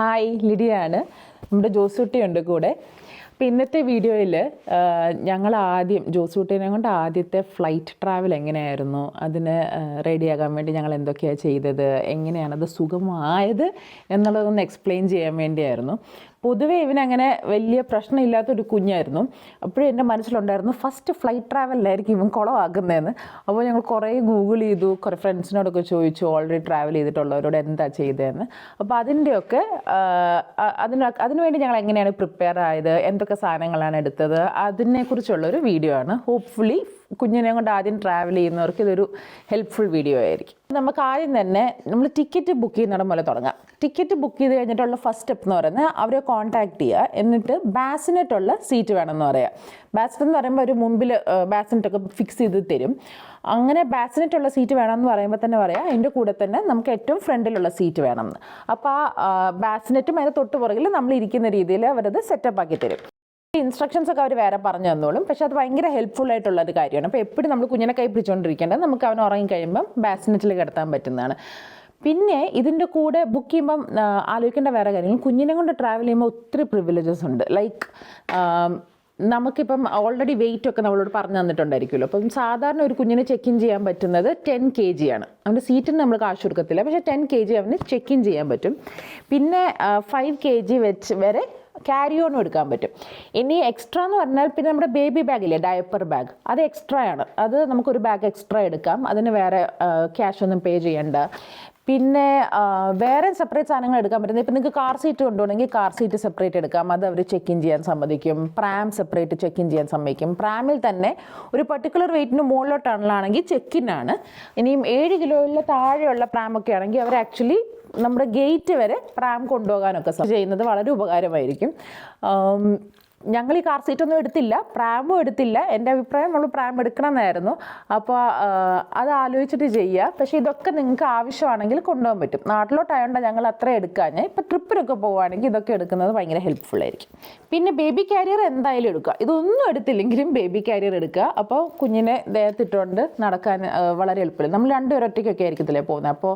Hi ലിഡിയാണ്. നമ്മുടെ ജോസൂട്ടിയുണ്ട് കൂടെ. അപ്പോൾ ഇന്നത്തെ വീഡിയോയിൽ ഞങ്ങൾ ആദ്യം ജോസൂട്ടിനെ കൊണ്ട് ആദ്യത്തെ ഫ്ലൈറ്റ് ട്രാവൽ എങ്ങനെയായിരുന്നു? അതിന് റെഡിയാകാൻ വേണ്ടി ഞങ്ങൾ എന്തൊക്കെയാണ് ചെയ്തത്? എങ്ങനെയാണത് സുഖമായത്? എന്നുള്ളതൊന്ന് എക്സ്പ്ലെയിൻ ചെയ്യാൻ വേണ്ടിയായിരുന്നു. പൊതുവേ ഇവനങ്ങനെ വലിയ പ്രശ്നമില്ലാത്തൊരു കുഞ്ഞായിരുന്നു. അപ്പോഴും എന്റെ മനസ്സിലുണ്ടായിരുന്നു ഫസ്റ്റ് ഫ്ലൈറ്റ് ട്രാവലിലായിരിക്കും ഇവൻ കുളമാക്കുന്നതെന്ന് അപ്പോൾ ഞങ്ങൾ കുറേ ഗൂഗിൾ ചെയ്തു കുറേ ഫ്രണ്ട്സിനോടൊക്കെ ചോദിച്ചു ഓൾറെഡി ട്രാവൽ ചെയ്തിട്ടുള്ളവരോട് എന്താ ചെയ്തതെന്ന്? അപ്പോൾ അതിന്റെയൊക്കെ അതിന് അതിനുവേണ്ടി ഞങ്ങൾ എങ്ങനെയാണ് പ്രിപ്പയർ ആയത് എന്തൊക്കെ സാധനങ്ങളാണ് എടുത്തത് അതിനെക്കുറിച്ചുള്ളൊരു വീഡിയോ ആണ്. ഹോപ്പ്ഫുള്ളി കുഞ്ഞിനെ കൊണ്ട് ആദ്യം ട്രാവൽ ചെയ്യുന്നവർക്ക് ഇതൊരു ഹെൽപ്ഫുൾ വീഡിയോ ആയിരിക്കും. നമുക്ക് ആദ്യം തന്നെ നമ്മൾ ടിക്കറ്റ് ബുക്ക് ചെയ്യുന്നിടം പോലെ തുടങ്ങാം. ടിക്കറ്റ് ബുക്ക് ചെയ്ത് കഴിഞ്ഞിട്ടുള്ള ഫസ്റ്റ് സ്റ്റെപ്പ് എന്ന് പറയുന്നത് അവരെ കോൺടാക്ട് ചെയ്യുക. എന്നിട്ട് ബാസിനറ്റുള്ള സീറ്റ് വേണമെന്ന് പറയാം ബാസിനെറ്റ് എന്ന് പറയുമ്പോൾ ഒരു മുമ്പിൽ ബാസിനെറ്റൊക്കെ ഫിക്സ് ചെയ്ത് തരും. അങ്ങനെ ബാസിനെറ്റുള്ള സീറ്റ് വേണമെന്ന് പറയുമ്പോൾ തന്നെ പറയാം അതിന്റെ കൂടെ തന്നെ നമുക്ക് ഏറ്റവും ഫ്രണ്ടിലുള്ള സീറ്റ് വേണമെന്ന് അപ്പോൾ ആ ബാസിനെറ്റും അതിന് തൊട്ട് പുറകിൽ നമ്മൾ ഇരിക്കുന്ന രീതിയിൽ അവരത് സെറ്റപ്പ് ആക്കി തരും. ഇൻസ്ട്രക്ഷൻസ് ഒക്കെ അവർ വേറെ പറഞ്ഞു തന്നോളും. പക്ഷെ അത് ഭയങ്കര ഹെൽപ്ഫുൾ ആയിട്ടുള്ള ഒരു കാര്യമാണ്. അപ്പോൾ എപ്പോഴും നമ്മൾ കുഞ്ഞിനെ കൈ പിടിച്ചുകൊണ്ടിരിക്കേണ്ടത് നമുക്ക് അവൻ ഉറങ്ങി കഴിയുമ്പം ബാസിനെറ്റിൽ കിടത്താൻ പറ്റുന്നതാണ്. പിന്നെ ഇതിന്റെ കൂടെ ബുക്ക് ചെയ്യുമ്പം ആലോചിക്കേണ്ട വേറെ കാര്യങ്ങൾ കുഞ്ഞിനെ കൊണ്ട് ട്രാവൽ ചെയ്യുമ്പോൾ ഒത്തിരി പ്രിവിലേജസ് ഉണ്ട്. ലൈക്ക് നമുക്കിപ്പം ഓൾറെഡി വെയിറ്റ് ഒക്കെ നമ്മളോട് പറഞ്ഞു തന്നിട്ടുണ്ടായിരിക്കുമല്ലോ. അപ്പം സാധാരണ ഒരു കുഞ്ഞിനെ ചെക്ക് ഇൻ ചെയ്യാൻ പറ്റുന്നത് ടെൻ കെ ജി ആണ് അവന്റെ സീറ്റിന് നമ്മൾ കാശ് കൊടുക്കത്തില്ല. പക്ഷേ ടെൻ കെ ജി അവന് ചെക്ക് ഇൻ ചെയ്യാൻ പറ്റും. പിന്നെ ഫൈവ് കെ ജി വെച്ച് വരെ ക്യാരി ഓണും എടുക്കാൻ പറ്റും. ഇനി എക്സ്ട്രാ എന്ന് പറഞ്ഞാൽ പിന്നെ നമ്മുടെ ബേബി ബാഗില്ലേ ഡയപ്പർ ബാഗ് അത് എക്സ്ട്രാ ആണ്. അത് നമുക്കൊരു ബാഗ് എക്സ്ട്രാ എടുക്കാം. അതിന് വേറെ ക്യാഷ് ഒന്നും പേ ചെയ്യണ്ട. പിന്നെ വേറെ സെപ്പറേറ്റ് സാധനങ്ങൾ എടുക്കാൻ പറ്റുന്നത് ഇപ്പം നിങ്ങൾക്ക് കാർ സീറ്റ് കൊണ്ടുപോകണമെങ്കിൽ കാർ സീറ്റ് സെപ്പറേറ്റ് എടുക്കാം. അത് അവർ ചെക്ക് ഇൻ ചെയ്യാൻ സമ്മതിക്കും. പ്രാം സെപ്പറേറ്റ് ചെക്ക് ഇൻ ചെയ്യാൻ സമ്മതിക്കും. പ്രാമിൽ തന്നെ ഒരു പർട്ടിക്കുലർ വെയിറ്റിന് മുകളിലോട്ടാണെങ്കിൽ ചെക്ക് ഇൻ ആണ്. ഇനിയും ഏഴ് കിലോയിൽ താഴെയുള്ള പ്രാമൊക്കെ ആണെങ്കിൽ അവർ ആക്ച്വലി നമ്മുടെ ഗേറ്റ് വരെ പ്രാം കൊണ്ടുപോകാനൊക്കെ ചെയ്യുന്നത് വളരെ ഉപകാരമായിരിക്കും. ഞങ്ങൾ ഈ കാർ സീറ്റൊന്നും എടുത്തില്ല. പ്രാമ്പും എടുത്തില്ല. എന്റെ അഭിപ്രായം നമ്മൾ പ്രാം എടുക്കണമെന്നായിരുന്നു. അപ്പോൾ അത് ആലോചിച്ചിട്ട് ചെയ്യുക പക്ഷേ ഇതൊക്കെ നിങ്ങൾക്ക് ആവശ്യമാണെങ്കിൽ കൊണ്ടുപോകാൻ പറ്റും. നാട്ടിലോട്ടായതുകൊണ്ട് ഞങ്ങൾ അത്ര എടുക്കാഞ്ഞ്. ഇപ്പോൾ ട്രിപ്പിനൊക്കെ പോവുകയാണെങ്കിൽ ഇതൊക്കെ എടുക്കുന്നത് ഭയങ്കര ഹെൽപ്ഫുൾ ആയിരിക്കും. പിന്നെ ബേബി കാരിയർ എന്തായാലും എടുക്കുക. ഇതൊന്നും എടുത്തില്ലെങ്കിലും ബേബി കാരിയർ എടുക്കുക. അപ്പോൾ കുഞ്ഞിനെ ദേഹത്തിട്ടുകൊണ്ട് നടക്കാൻ വളരെ എളുപ്പമില്ല. നമ്മൾ രണ്ടുപേരും ഒറ്റയ്ക്കൊക്കെ ആയിരിക്കത്തില്ലേ പോകുന്നത്. അപ്പോൾ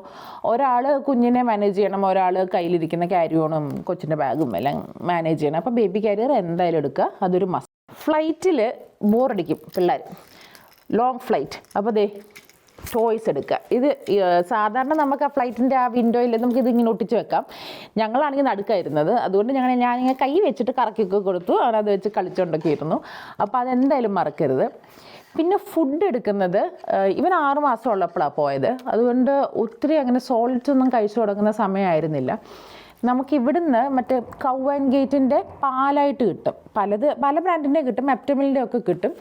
ഒരാൾ കുഞ്ഞിനെ മാനേജ് ചെയ്യണം. ഒരാൾ കയ്യിലിരിക്കുന്ന ക്യാരിയോണും കൊച്ചിന്റെ ബാഗും എല്ലാം മാനേജ് ചെയ്യണം. അപ്പോൾ ബേബി കാരിയർ എന്തായാലും എടുക്കുക അതൊരു മസ്റ്റ് ഫ്ലൈറ്റിൽ ബോറടിക്കും പിള്ളേർ. ലോങ് ഫ്ലൈറ്റ് അപ്പോൾ ദേ ടോയ്സ് എടുക്കുക. ഇത് സാധാരണ നമുക്ക് ആ ഫ്ലൈറ്റിന്റെ ആ വിൻഡോയിൽ നമുക്ക് ഇത് ഇങ്ങനെ ഒട്ടിച്ച് വെക്കാം. ഞങ്ങളാണെങ്കിൽ നടുക്കായിരുന്നത് അതുകൊണ്ട് ഞങ്ങൾ ഞാനിങ്ങനെ കൈ വെച്ചിട്ട് കറക്കിയൊക്കെ കൊടുത്തു. അവരത് വെച്ച് കളിച്ചുകൊണ്ടൊക്കെ ഇരുന്നു അപ്പോൾ അതെന്തായാലും മറക്കരുത്. പിന്നെ ഫുഡ് എടുക്കുന്നത് ഇവൻ ആറ് മാസം ഉള്ളപ്പോഴാണ് പോയത്. അതുകൊണ്ട് ഒത്തിരി അങ്ങനെ സോൾട്ട് ഒന്നും കഴിച്ചു തുടങ്ങുന്ന സമയമായിരുന്നില്ല. നമുക്ക് ഇവിടുന്ന് മറ്റേ കൗവൻ ഗേറ്റിന്റെ പാലായിട്ട് കിട്ടും. പലത് പല ബ്രാൻഡിന്റെ കിട്ടും എപ്റ്റമിലിന്റെ ഒക്കെ കിട്ടും.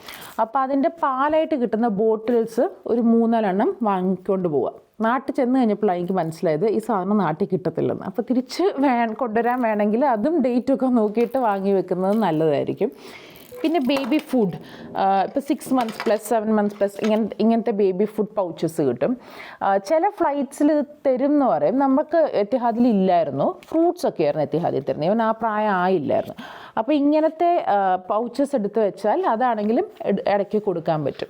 അപ്പോൾ അതിന്റെ പാലായിട്ട് കിട്ടുന്ന ബോട്ടിൽസ് ഒരു മൂന്നാലെണ്ണം വാങ്ങിക്കൊണ്ട് പോവുക നാട്ടിൽ ചെന്ന് കഴിഞ്ഞപ്പോഴാണ് എനിക്ക് മനസ്സിലായത് ഈ സാധനം നാട്ടിൽ കിട്ടത്തില്ലെന്ന്. അപ്പോൾ തിരിച്ച് വേ കൊണ്ടുവരാൻ വേണമെങ്കിൽ അതും ഡേറ്റൊക്കെ നോക്കിയിട്ട് വാങ്ങി വെക്കുന്നത് നല്ലതായിരിക്കും. പിന്നെ ബേബി ഫുഡ് ഇപ്പോൾ six months plus seven months plus ഇങ്ങനെ ഇങ്ങനത്തെ ബേബി ഫുഡ് പൗച്ചസ് കിട്ടും. ചില ഫ്ലൈറ്റ്സിൽ തരും എന്ന് പറയും. നമുക്ക് എത്തിഹാദിൽ ഇല്ലായിരുന്നു. ഫ്രൂട്ട്സ് ഒക്കെ ആയിരുന്നു എത്തിഹാദിൽ തരുന്നത്. ഇവൻ ആ പ്രായം ആയില്ലായിരുന്നു. അപ്പോൾ ഇങ്ങനത്തെ പൗച്ചസ് എടുത്ത് വെച്ചാൽ അതാണെങ്കിലും ഇട- ഇടയ്ക്ക് കൊടുക്കാൻ പറ്റും.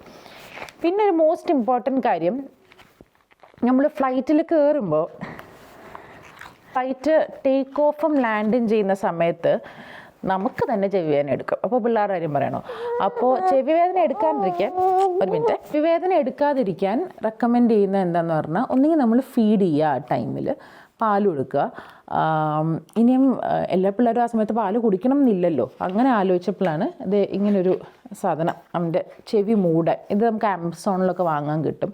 പിന്നെ ഒരു മോസ്റ്റ് ഇമ്പോർട്ടന്റ് കാര്യം നമ്മൾ ഫ്ലൈറ്റിൽ കയറുമ്പോൾ ഫ്ലൈറ്റ് ടേക്ക് ഓഫും ലാൻഡും ചെയ്യുന്ന സമയത്ത് നമുക്ക് തന്നെ ചെവി വേദന എടുക്കും. അപ്പോൾ പിള്ളേരുടെ കാര്യം പറയണോ? അപ്പോൾ ചെവി വേദന എടുക്കാതിരിക്കാൻ ഒരു മിനിറ്റ്. ചെവി വേദന എടുക്കാതിരിക്കാൻ റെക്കമെൻഡ് ചെയ്യുന്ന എന്താണെന്ന് പറഞ്ഞാൽ ഒന്നുകിൽ നമ്മൾ ഫീഡ് ചെയ്യുക ആ ടൈമിൽ പാൽ കൊടുക്കുക. ഇനിയും എല്ലാ പിള്ളേരും ആ സമയത്ത് പാൽ കുടിക്കണം എന്നില്ലല്ലോ. അങ്ങനെ ആലോചിച്ചപ്പോഴാണ് ഇത് ഇങ്ങനൊരു സാധനം. അവന്റെ ചെവി മൂടാൻ. ഇത് നമുക്ക് ആമസോണിലൊക്കെ വാങ്ങാൻ കിട്ടും.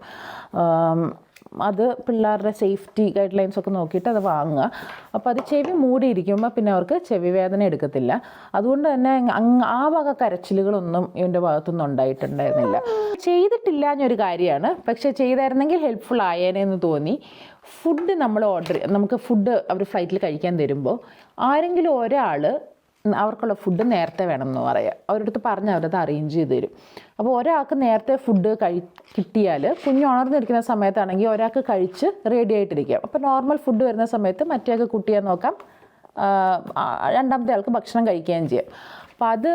അത് പിള്ളേരുടെ സേഫ്റ്റി ഗൈഡ് ലൈൻസ് ഒക്കെ നോക്കിയിട്ട് അത് വാങ്ങുക. അപ്പോൾ അത് ചെവി മൂടിയിരിക്കുമ്പോൾ പിന്നെ അവർക്ക് ചെവി വേദന എടുക്കത്തില്ല. അതുകൊണ്ട് തന്നെ ആ വക കരച്ചിലുകളൊന്നും ഇവന്റെ ഭാഗത്തുനിന്ന് ഉണ്ടായിട്ടുണ്ടായിരുന്നില്ല. ചെയ്തിട്ടില്ല എന്നൊരു കാര്യമാണ്. പക്ഷേ ചെയ്തായിരുന്നെങ്കിൽ ഹെൽപ്ഫുൾ ആയേനെ എന്ന് തോന്നി. ഫുഡ് നമ്മൾ ഓർഡർ നമുക്ക് ഫുഡ് അവർ ഫ്ലൈറ്റിൽ കഴിക്കാൻ തരുമ്പോൾ ആരെങ്കിലും ഒരാൾ അവർക്കുള്ള ഫുഡ് നേരത്തെ വേണം എന്ന് പറയാം. അവരുടെ അടുത്ത് പറഞ്ഞ് അവരത് അറേഞ്ച് ചെയ്ത് തരും. അപ്പോൾ ഒരാൾക്ക് നേരത്തെ ഫുഡ് കഴി കിട്ടിയാൽ കുഞ്ഞ് ഉണർന്നിരിക്കുന്ന സമയത്താണെങ്കിൽ ഒരാൾക്ക് കഴിച്ച് റെഡി ആയിട്ടിരിക്കാം. അപ്പോൾ നോർമൽ ഫുഡ് വരുന്ന സമയത്ത് മറ്റേക്ക് കുട്ടിയെ നോക്കാം. രണ്ടാമത്തെ ആൾക്ക് ഭക്ഷണം കഴിക്കുകയും ചെയ്യാം. അപ്പോൾ അത്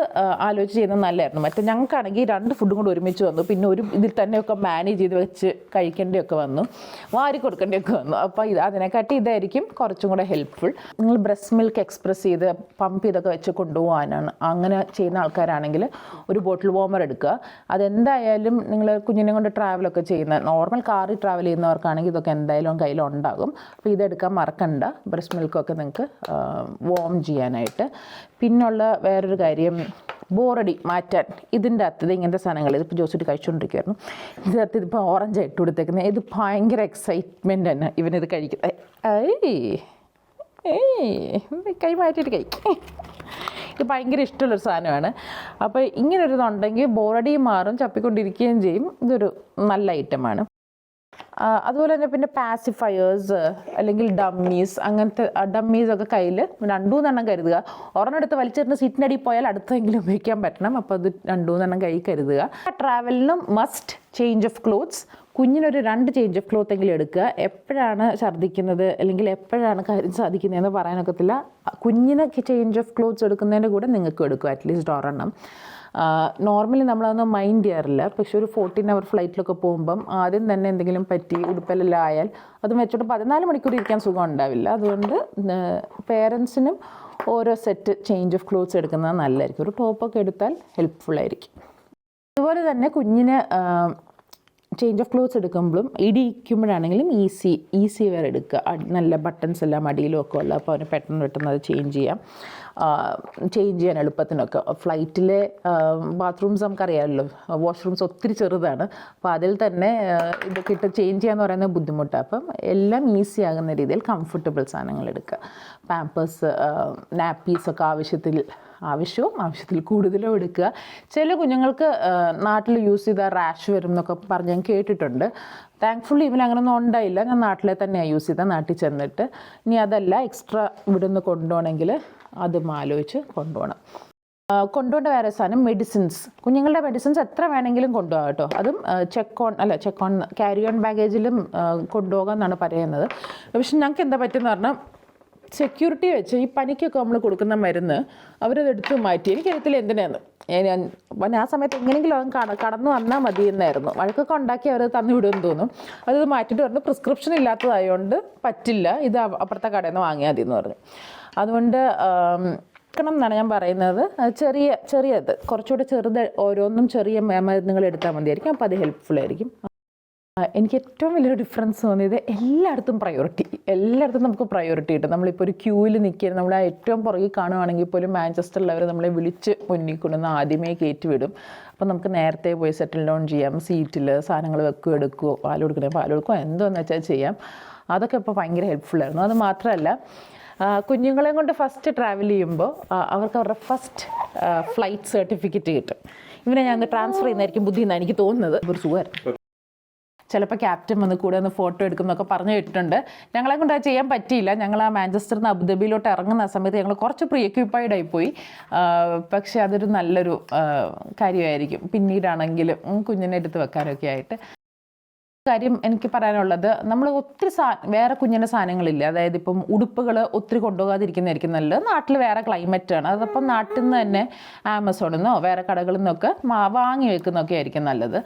ആലോചിച്ച് ചെയ്യുന്നത് നല്ലതായിരുന്നു. മറ്റേ ഞങ്ങൾക്കാണെങ്കിൽ രണ്ട് ഫുഡും കൂടി ഒരുമിച്ച് വന്നു. പിന്നെ ഒരു ഇതിൽ തന്നെയൊക്കെ മാനേജ് ചെയ്ത് വെച്ച് കഴിക്കേണ്ടിയൊക്കെ വന്നു. വാരി കൊടുക്കേണ്ടിയൊക്കെ വന്നു. അപ്പോൾ ഇത് അതിനെക്കാട്ടി ഇതായിരിക്കും കുറച്ചും കൂടെ ഹെൽപ്ഫുൾ നിങ്ങൾ ബ്രസ്റ്റ് മിൽക്ക് എക്സ്പ്രസ് ചെയ്ത് പമ്പ് ഇതൊക്കെ വെച്ച് കൊണ്ടുപോകാനാണ്. അങ്ങനെ ചെയ്യുന്ന ആൾക്കാരാണെങ്കിൽ ഒരു ബോട്ടിൽ വോമർ എടുക്കുക. അതെന്തായാലും നിങ്ങൾ കുഞ്ഞിനെ കൊണ്ട് ട്രാവലൊക്കെ ചെയ്യുന്ന നോർമൽ കാറിൽ ട്രാവൽ ചെയ്യുന്നവർക്കാണെങ്കിൽ ഇതൊക്കെ എന്തായാലും കയ്യിലുണ്ടാകും അപ്പോൾ ഇതെടുക്കാൻ മറക്കണ്ട. ബ്രസ്റ്റ് മിൽക്കൊക്കെ നിങ്ങൾക്ക് വോം ചെയ്യാനായിട്ട്. പിന്നുള്ള വേറൊരു കാര്യം ബോറടി മാറ്റാൻ ഇതിന്റെ അകത്ത് ഇത് ഇങ്ങനത്തെ സാധനങ്ങൾ ഇതിപ്പോൾ ജോസിട്ട് കഴിച്ചുകൊണ്ടിരിക്കുമായിരുന്നു ഇതിന്റെ അകത്ത് ഇതിപ്പോൾ ഓറഞ്ച് ഇട്ട് കൊടുത്തേക്കുന്നത്. ഇത് ഭയങ്കര എക്സൈറ്റ്മെന്റ് തന്നെ ഇവനിത് കഴിക്കുന്നത്. ഏയ് ഏയ് കൈ മാറ്റിയിട്ട് കഴിക്കും. ഇത് ഭയങ്കര ഇഷ്ടമുള്ളൊരു സാധനമാണ്. അപ്പോൾ ഇങ്ങനൊരു ഇതുണ്ടെങ്കിൽ ബോറടിയും മാറും ചപ്പിക്കൊണ്ടിരിക്കുകയും ചെയ്യും. ഇതൊരു നല്ല ഐറ്റമാണ് അതുപോലെ തന്നെ പിന്നെ പാസിഫയേഴ്സ് അല്ലെങ്കിൽ ഡമ്മീസ് അങ്ങനത്തെ ഡമ്മീസ് ഒക്കെ കയ്യിൽ രണ്ടു മൂന്നെണ്ണം കരുതുക. ഒരെണ്ണം എടുത്ത് വലിച്ചെറിഞ്ഞ് സീറ്റിനടി പോയാൽ അടുത്തെങ്കിലും ഉപയോഗിക്കാൻ പറ്റണം. അപ്പോൾ അത് രണ്ടു മൂന്നെണ്ണം കൈ കരുതുക ട്രാവലിനും മസ്റ്റ് ചേഞ്ച് ഓഫ് ക്ലോത്ത്സ് കുഞ്ഞിനൊരു രണ്ട് ചേഞ്ച് ഓഫ് ക്ലോത്ത് എങ്കിലും എടുക്കുക. എപ്പോഴാണ് ഛർദ്ദിക്കുന്നത്? അല്ലെങ്കിൽ എപ്പോഴാണ് കാര്യം സാധിക്കുന്നതെന്ന് പറയാനൊക്കത്തില്ല. കുഞ്ഞിന് ചേഞ്ച് ഓഫ് ക്ലോത്ത്സ് എടുക്കുന്നതിന്റെ കൂടെ നിങ്ങൾക്കും എടുക്കുക അറ്റ്ലീസ്റ്റ് ഒരെണ്ണം. നോർമലി നമ്മളതൊന്നും മൈൻഡ് ചെയ്യാറില്ല. പക്ഷെ ഒരു ഫോർട്ടീൻ അവർ ഫ്ലൈറ്റിലൊക്കെ പോകുമ്പം ആദ്യം തന്നെ എന്തെങ്കിലും പറ്റി ഉടുപ്പലെല്ലാം ആയാൽ അത് വെച്ചിട്ട് പതിനാല് മണിക്കൂർ ഇരിക്കാൻ സുഖം ഉണ്ടാവില്ല. അതുകൊണ്ട് പേരൻസിനും ഓരോ സെറ്റ് ചേഞ്ച് ഓഫ് ക്ലോത്ത്സ് എടുക്കുന്നത് നല്ലതായിരിക്കും. ഒരു ടോപ്പൊക്കെ എടുത്താൽ ഹെൽപ്ഫുൾ ആയിരിക്കും. അതുപോലെ തന്നെ കുഞ്ഞിന് ചേഞ്ച് ഓഫ് ക്ലോത്ത്സ് എടുക്കുമ്പോഴും ഇടിക്കുമ്പോഴാണെങ്കിലും ഈസി ഈസി വെയർ എടുക്കുക. നല്ല ബട്ടൺസ് എല്ലാം അടിയിലും ഒക്കെ ഉള്ള അപ്പോൾ അവന് പെട്ടെന്ന് പെട്ടെന്ന് അത് ചേഞ്ച് ചെയ്യാം. ചേഞ്ച് ചെയ്യാൻ എളുപ്പത്തിനൊക്കെ. ഫ്ലൈറ്റിലെ ബാത്റൂംസ് നമുക്കറിയാമല്ലോ. വാഷ്റൂംസ് ഒത്തിരി ചെറുതാണ്. അപ്പോൾ അതിൽ തന്നെ ഇതൊക്കെ ഇട്ട് ചേഞ്ച് ചെയ്യാന്ന് പറയുന്നത് ബുദ്ധിമുട്ടാണ് അപ്പം എല്ലാം ഈസി ആകുന്ന രീതിയിൽ കംഫർട്ടബിൾ സാധനങ്ങൾ എടുക്കുക. പാമ്പേഴ്സ് നാപ്പീസൊക്കെ ആവശ്യത്തിൽ ആവശ്യവും ആവശ്യത്തിൽ കൂടുതലും എടുക്കുക. ചില കുഞ്ഞുങ്ങൾക്ക് നാട്ടിൽ യൂസ് ചെയ്ത റാഷ് വരും എന്നൊക്കെ പറഞ്ഞ് ഞാൻ കേട്ടിട്ടുണ്ട്. താങ്ക്ഫുള്ളി ഇവൻ അങ്ങനെയൊന്നും ഉണ്ടായില്ല. ഞാൻ നാട്ടിലെ തന്നെയാണ് യൂസ് ചെയ്തത് നാട്ടിൽ ചെന്നിട്ട്. ഇനി അതല്ല എക്സ്ട്രാ ഇവിടെ നിന്ന് കൊണ്ടുപോകണമെങ്കിൽ അതും ആലോചിച്ച് കൊണ്ടുപോകണം. കൊണ്ടുപോകേണ്ട വേറെ സാധനം മെഡിസിൻസ് കുഞ്ഞുങ്ങളുടെ മെഡിസിൻസ് എത്ര വേണമെങ്കിലും കൊണ്ടുപോകാം കേട്ടോ. അതും ചെക്ക് ഓൺ അല്ല ചെക്ക് ഓൺ ക്യാരി ഓൺ ബാഗേജിലും കൊണ്ടുപോകാം എന്നാണ് പറയുന്നത്. പക്ഷെ ഞങ്ങൾക്ക് എന്താ പറ്റുമെന്ന് പറഞ്ഞാൽ സെക്യൂരിറ്റി വെച്ച് ഈ പനിക്കൊക്കെ നമ്മൾ കൊടുക്കുന്ന മരുന്ന് അവരത് എടുത്ത് മാറ്റി. എനിക്കറിയത്തില്ല എന്തിനാന്ന്. ഞാൻ ആ സമയത്ത് എങ്ങനെയെങ്കിലും അവൻ കട കടന്നു വന്നാൽ മതി എന്നായിരുന്നു വഴക്കൊക്കെ ഉണ്ടാക്കി അവർ തന്നു വിടുമെന്ന് തോന്നും. അത് മാറ്റിയിട്ട് പറഞ്ഞു പ്രിസ്ക്രിപ്ഷൻ ഇല്ലാത്തതായതുകൊണ്ട് പറ്റില്ല. ഇത് അപ്പുറത്തെ കടയിൽ നിന്ന് വാങ്ങിയാൽ മതി എന്ന് പറഞ്ഞു. അതുകൊണ്ട് എടുക്കണം എന്നാണ് ഞാൻ പറയുന്നത്. ചെറിയ ചെറിയ ചെറിയത് കുറച്ചുകൂടെ ചെറുത് ഓരോന്നും ചെറിയ മരുന്നുകൾ എടുത്താൽ മതിയായിരിക്കും. അപ്പോൾ അത് ഹെൽപ്ഫുൾ ആയിരിക്കും. എനിക്ക് ഏറ്റവും വലിയൊരു ഡിഫറൻസ് തോന്നിയത് എല്ലായിടത്തും പ്രയോറിറ്റി എല്ലായിടത്തും നമുക്ക് പ്രയോറിറ്റി കിട്ടും. നമ്മളിപ്പോൾ ഒരു ക്യൂവിൽ നിൽക്കുകയാണ്. നമ്മൾ ഏറ്റവും പുറകിൽ കാണുവാണെങ്കിൽ പോലും മാഞ്ചസ്റ്ററിലവർ നമ്മളെ വിളിച്ച് മുന്നിൽ കൊണ്ടുവന്ന് ആദ്യമേ കയറ്റി വിടും. അപ്പോൾ നമുക്ക് നേരത്തെ പോയി സെറ്റിൽ ഡൗൺ ചെയ്യാം. സീറ്റിൽ സാധനങ്ങൾ വെക്കുക എടുക്കുകയോ പാൽ കൊടുക്കണേ പാൽ കൊടുക്കുകയോ എന്തോന്ന് വെച്ചാൽ ചെയ്യാം. അതൊക്കെ ഇപ്പോൾ ഭയങ്കര ഹെൽപ്ഫുള്ളായിരുന്നു അത് മാത്രമല്ല കുഞ്ഞുങ്ങളെ കൊണ്ട് ഫസ്റ്റ് ട്രാവൽ ചെയ്യുമ്പോൾ അവർക്ക് അവരുടെ ഫസ്റ്റ് ഫ്ലൈറ്റ് സർട്ടിഫിക്കറ്റ് കിട്ടും. ഇവനെ ഞാൻ ട്രാൻസ്ഫർ ചെയ്യുന്നതായിരിക്കും ബുദ്ധി എന്നാണ് എനിക്ക് തോന്നുന്നത്. ഒരു സുഖമായിരുന്നു. ചിലപ്പോൾ ക്യാപ്റ്റൻ വന്ന് കൂടെ ഒന്ന് ഫോട്ടോ എടുക്കുന്നൊക്കെ പറഞ്ഞു കേട്ടിട്ടുണ്ട്. ഞങ്ങളെ കൊണ്ട് അത് ചെയ്യാൻ പറ്റിയില്ല. ഞങ്ങൾ ആ മാഞ്ചസ്റ്ററിൽ നിന്ന് അബുദാബിയിലോട്ട് ഇറങ്ങുന്ന സമയത്ത് ഞങ്ങൾ കുറച്ച് പ്രീ എക്യൂപ്പൈഡ് ആയിപ്പോയി പക്ഷേ അതൊരു നല്ലൊരു കാര്യമായിരിക്കും. പിന്നീടാണെങ്കിലും കുഞ്ഞിനെ എടുത്ത് വെക്കാനൊക്കെ ആയിട്ട്. കാര്യം എനിക്ക് പറയാനുള്ളത് നമ്മൾ ഒത്തിരി സാ വേറെ കുഞ്ഞിന്റെ സാധനങ്ങളില്ല? അതായത് ഇപ്പം ഉടുപ്പുകൾ ഒത്തിരി കൊണ്ടുപോകാതിരിക്കുന്നതായിരിക്കും നല്ലത്. നാട്ടിൽ വേറെ ക്ലൈമറ്റ് ആണ് അതപ്പം നാട്ടിൽ നിന്ന് തന്നെ ആമസോണിൽ നിന്നോ വേറെ കടകളിൽ നിന്നൊക്കെ വാങ്ങി വെക്കുന്നൊക്കെ ആയിരിക്കും നല്ലത്.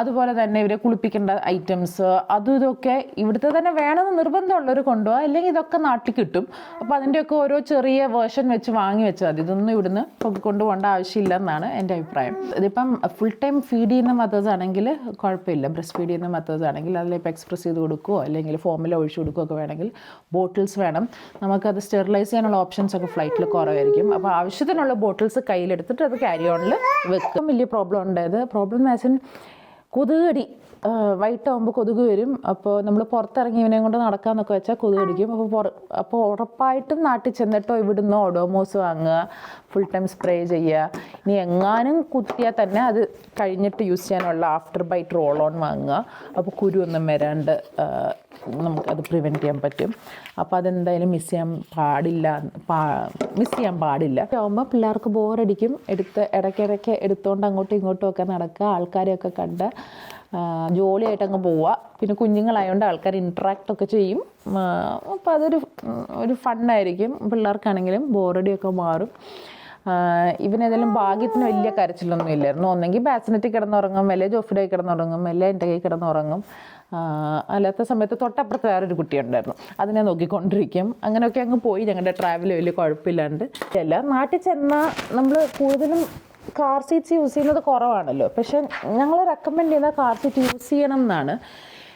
അതുപോലെ തന്നെ ഇവരെ കുളിപ്പിക്കേണ്ട ഐറ്റംസ് അതും ഇതൊക്കെ ഇവിടുത്തെ തന്നെ വേണമെന്ന് നിർബന്ധമുള്ളവർ കൊണ്ടുപോകാം അല്ലെങ്കിൽ ഇതൊക്കെ നാട്ടിൽ കിട്ടും. അപ്പോൾ അതിന്റെയൊക്കെ ഓരോ ചെറിയ വേർഷൻ വെച്ച് വാങ്ങി വെച്ചാൽ മതി. ഇതൊന്നും ഇവിടുന്ന് കൊണ്ടുപോകേണ്ട ആവശ്യമില്ല എന്നാണ് എന്റെ അഭിപ്രായം. ഇതിപ്പം ഫുൾ ടൈം ഫീഡ് ചെയ്യുന്ന മതേഴ്സ് ആണെങ്കിൽ കുഴപ്പമില്ല. ബ്രസ്റ്റ് ഫീഡ് ചെയ്യുന്ന മെത്തേഡ്സ് ആണെങ്കിൽ അതിലിപ്പോൾ എക്സ്പ്രസ് ചെയ്ത് കൊടുക്കുകയോ അല്ലെങ്കിൽ ഫോമിൽ ഒഴിച്ചു കൊടുക്കുകയോ ഒക്കെ വേണമെങ്കിൽ ബോട്ടിൽസ് വേണം. നമുക്കത് സ്റ്റെറിലൈസ് ചെയ്യാനുള്ള ഓപ്ഷൻസ് ഒക്കെ ഫ്ലൈറ്റിൽ കുറവായിരിക്കും. അപ്പോൾ ആവശ്യത്തിനുള്ള ബോട്ടിൽസ് കയ്യിലെടുത്തിട്ട് അത് ക്യാരി ഓണിൽ വെക്കും. വലിയ പ്രോബ്ലം ഉണ്ടായത്. പ്രോബ്ലം എന്ന് കൊതുക് കൊതുകടി വൈകിട്ടാകുമ്പോൾ കൊതുക് വരും. അപ്പോൾ നമ്മൾ പുറത്തിറങ്ങി ഇവനെ കൊണ്ട് നടക്കാമെന്നൊക്കെ വെച്ചാൽ കൊതുക് അടിക്കും. അപ്പോൾ പുറ അപ്പോൾ ഉറപ്പായിട്ടും നാട്ടിൽ ചെന്നിട്ടോ ഇവിടുന്ന് ഓഡോമോസ് വാങ്ങുക ഫുൾ ടൈം സ്പ്രേ ചെയ്യുക. ഇനി എങ്ങാനും കുത്തിയാൽ തന്നെ അത് കഴിഞ്ഞിട്ട് യൂസ് ചെയ്യാനുള്ള ആഫ്റ്റർ ബൈറ്റ് റോൾ ഓൺ വാങ്ങുക. അപ്പോൾ കുരു ഒന്നും വരാണ്ട് നമുക്ക് നമുക്കത് പ്രിവെന്റ് ചെയ്യാൻ പറ്റും. അപ്പോൾ അതെന്തായാലും മിസ് ചെയ്യാൻ പാടില്ല മിസ് ചെയ്യാൻ പാടില്ല. ആകുമ്പോൾ പിള്ളേർക്ക് ബോറടിക്കും എടുത്ത് ഇടയ്ക്കിടയ്ക്ക് എടുത്തുകൊണ്ട് അങ്ങോട്ടും ഇങ്ങോട്ടും ഒക്കെ നടക്കുക. ആൾക്കാരെയൊക്കെ കണ്ട് ജോലിയായിട്ട് അങ്ങ് പോവുക. പിന്നെ കുഞ്ഞുങ്ങളായതുകൊണ്ട് ആൾക്കാർ ഇൻട്രാക്റ്റ് ഒക്കെ ചെയ്യും. അപ്പോൾ അതൊരു ഒരു ഫണ്ണായിരിക്കും പിള്ളേർക്കാണെങ്കിലും ബോറടിയൊക്കെ മാറും. ഇവനേതെങ്കിലും ഭാഗ്യത്തിന് വലിയ കരച്ചിലൊന്നും ഇല്ലായിരുന്നു. ഒന്നെങ്കിൽ ബാസിനറ്റിൽ കിടന്നുറങ്ങും അല്ലെ ജോഫിഡായി കിടന്നുറങ്ങും അല്ലെ എന്റെ കൈ കിടന്നുറങ്ങും. അല്ലാത്ത സമയത്ത് തൊട്ടപ്പുറത്ത് വേറൊരു കുട്ടിയുണ്ടായിരുന്നു അതിനെ നോക്കിക്കൊണ്ടിരിക്കും. അങ്ങനെയൊക്കെ അങ്ങ് പോയി. ഞങ്ങളുടെ ട്രാവൽ വലിയ കുഴപ്പമില്ലാണ്ട്. അല്ല നാട്ടിൽ ചെന്നാൽ നമ്മൾ കൂടുതലും കാർ സീറ്റ്സ് യൂസ് ചെയ്യുന്നത് കുറവാണല്ലോ. പക്ഷെ ഞങ്ങൾ റെക്കമെൻഡ് ചെയ്യുന്ന കാർ സീറ്റ് യൂസ് ചെയ്യണം എന്നാണ്.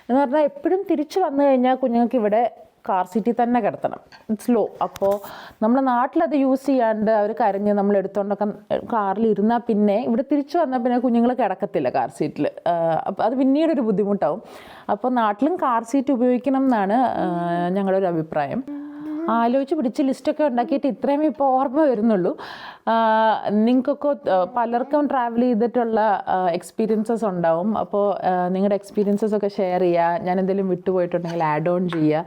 എന്ന് പറഞ്ഞാൽ എപ്പോഴും തിരിച്ചു വന്നു കഴിഞ്ഞാൽ കുഞ്ഞുങ്ങൾക്ക് ഇവിടെ കാർ സീറ്റിൽ തന്നെ കിടത്തണം. ഇറ്റ്സ് ലോ അപ്പോൾ നമ്മുടെ നാട്ടിലത് യൂസ് ചെയ്യാണ്ട് അവർ കരഞ്ഞ് നമ്മൾ എടുത്തോണ്ടൊക്കെ കാറിൽ ഇരുന്നാൽ പിന്നെ ഇവിടെ തിരിച്ചു വന്നാൽ പിന്നെ കുഞ്ഞുങ്ങൾ കിടക്കത്തില്ല കാർ സീറ്റിൽ അപ്പോൾ അത് പിന്നീട് ഒരു ബുദ്ധിമുട്ടാവും. അപ്പോൾ നാട്ടിലും കാർ സീറ്റ് ഉപയോഗിക്കണം എന്നാണ് ഞങ്ങളുടെ ഒരു അഭിപ്രായം. ആലോചിച്ച് പിടിച്ച് ലിസ്റ്റൊക്കെ ഉണ്ടാക്കിയിട്ട് ഇത്രയും ഇപ്പോൾ ഓർമ്മ വരുന്നുള്ളൂ. നിങ്ങൾക്കൊക്കെ പലർക്കും ട്രാവൽ ചെയ്തിട്ടുള്ള എക്സ്പീരിയൻസസ് ഉണ്ടാവും. അപ്പോൾ നിങ്ങളുടെ എക്സ്പീരിയൻസസ് ഒക്കെ ഷെയർ ചെയ്യുക ഞാൻ എന്തെങ്കിലും വിട്ടുപോയിട്ടുണ്ടെങ്കിൽ ആഡ് ഓൺ ചെയ്യുക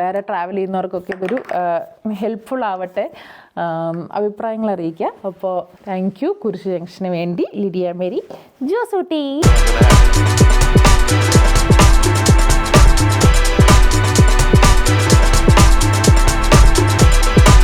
വേറെ ട്രാവൽ ചെയ്യുന്നവർക്കൊക്കെ ഇതൊരു ഹെൽപ്ഫുൾ ആവട്ടെ. അഭിപ്രായങ്ങൾ അറിയിക്കുക. അപ്പോൾ താങ്ക് യു കുരിശ് ജംഗ്ഷന് വേണ്ടി ലിഡിയ മേരി ജോസൂട്ടി.